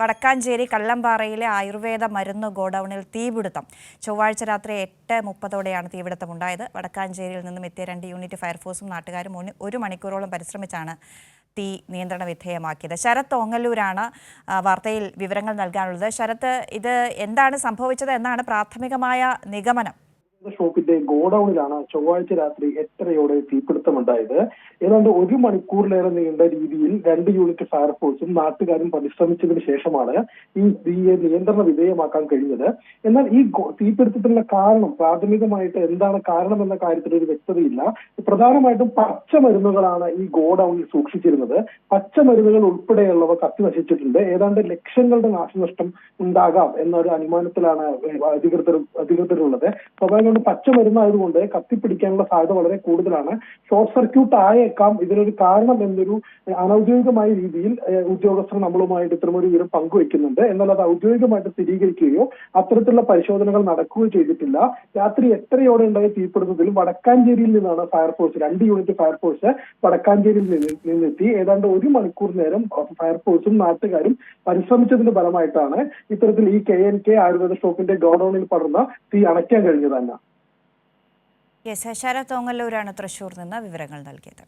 വടക്കാഞ്ചേരി കല്ലമ്പാറയിലെ ആയുർവേദ മരുന്ന് ഗോഡൌണിൽ തീപിടുത്തം. ചൊവ്വാഴ്ച രാത്രി എട്ട് മുപ്പതോടെയാണ് തീപിടുത്തം ഉണ്ടായത്. വടക്കാഞ്ചേരിയിൽ നിന്നും എത്തിയ രണ്ട് യൂണിറ്റ് ഫയർഫോഴ്സും നാട്ടുകാരും ഒരു മണിക്കൂറോളം പരിശ്രമിച്ചാണ് തീ നിയന്ത്രണ വിധേയമാക്കിയത്. ശരത് ഓങ്ങല്ലൂരാണ് വാർത്തയിൽ വിവരങ്ങൾ നൽകാനുള്ളത്. ശരത് ഇത് എന്താണ് സംഭവിച്ചത്? എന്നാണ് പ്രാഥമികമായ നിഗമനം? ഷോപ്പിന്റെ ഗോഡൌണിലാണ് ചൊവ്വാഴ്ച രാത്രി എട്ടരയോടെ തീപിടുത്തമുണ്ടായത്. ഏതാണ്ട് ഒരു മണിക്കൂറിലേറെ നീണ്ട രീതിയിൽ രണ്ട് യൂണിറ്റ് ഫയർഫോഴ്സും നാട്ടുകാരും പരിശ്രമിച്ചതിന് ശേഷമാണ് ഈ തീയെ നിയന്ത്രണ വിധേയമാക്കാൻ കഴിഞ്ഞത്. എന്നാൽ ഈ തീപിടുത്തത്തിനുള്ള കാരണം പ്രാഥമികമായിട്ട് എന്താണ് കാരണം എന്ന കാര്യത്തിൽ ഒരു വ്യക്തതയില്ല. പ്രധാനമായിട്ടും പച്ചമരുന്നുകളാണ് ഈ ഗോഡൌണിൽ സൂക്ഷിച്ചിരുന്നത്. പച്ചമരുന്നുകൾ ഉൾപ്പെടെയുള്ളവ കത്തി നശിച്ചിട്ടുണ്ട് ഏതാണ്ട് ലക്ഷങ്ങളുടെ നാശനഷ്ടം ഉണ്ടാകാം എന്നൊരു അനുമാനത്തിലാണ് അധികൃതർ അധികൃതരുള്ളത്. സ്വാഭാവികമായിട്ടും പച്ചമരുന്നായതുകൊണ്ട് കത്തിപ്പിടിക്കാനുള്ള സാധ്യത വളരെ കൂടുതലാണ്. ഷോർട്ട് സർക്യൂട്ട് ആയേക്കാം. ഇതിനൊരു കാരണം എന്നൊരു അനൌദ്യോഗികമായ രീതിയിൽ ഉദ്യോഗസ്ഥർ നമ്മളുമായിട്ട് ഇത്തരമൊരു വിവരം പങ്കുവെക്കുന്നുണ്ട്. എന്നാൽ അത് ഔദ്യോഗികമായിട്ട് സ്ഥിരീകരിക്കുകയോ അത്തരത്തിലുള്ള പരിശോധനകൾ നടക്കുകയോ ചെയ്തിട്ടില്ല. രാത്രി എത്രയോടെ ഉണ്ടായ തീപിടുത്തത്തിൽ വടക്കാഞ്ചേരിയിൽ നിന്നാണ് ഫയർഫോഴ്സ് രണ്ട് യൂണിറ്റ് ഫയർഫോഴ്സ് വടക്കാഞ്ചേരിയിൽ നിന്ന് നിന്നെത്തി. ഏതാണ്ട് ഒരു മണിക്കൂർ നേരം ഫയർഫോഴ്സും നാട്ടുകാരും പരിശ്രമിച്ചതിന്റെ ഫലമായിട്ടാണ് ഇത്തരത്തിൽ ഈ കെ എൻ കെ ആയുർവേദ ഷോപ്പിന്റെ ഗോഡൌണിൽ പടർന്ന തീ അണയ്ക്കാൻ കഴിഞ്ഞത് യെസ് ശരത് ഓങ്ങല്ലൂരാണ് തൃശൂർ നിന്ന് വിവരങ്ങൾ നൽകിയത്